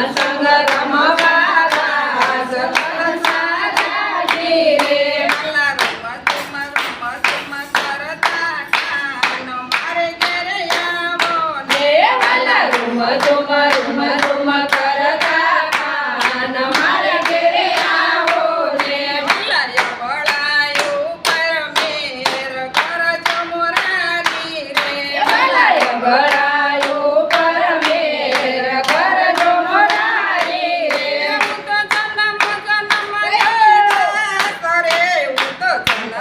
Awesome.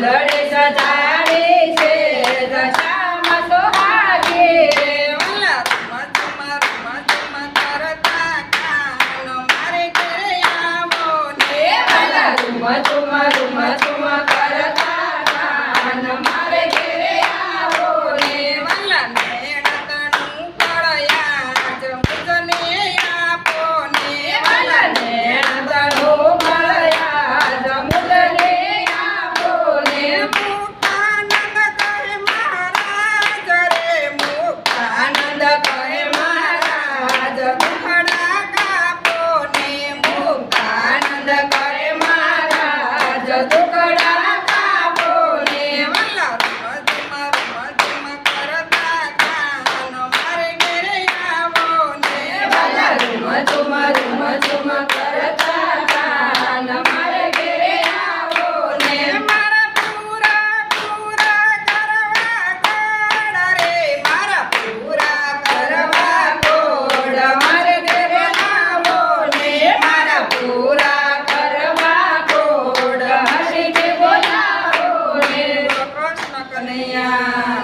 learning. ઝુમ ઝુમ ઝુમ કરતા. કાન મારે ઘેરે આવો ને. મારા પૂરા પૂરા કરવા કોણ? રે મારા પૂરા કરવા કોણ? મારે ઘેરે આવો ને. મારા પૂરા કરવા કોણ? હરી કે બોલાવો ને. કૃષ્ણ કનૈયા.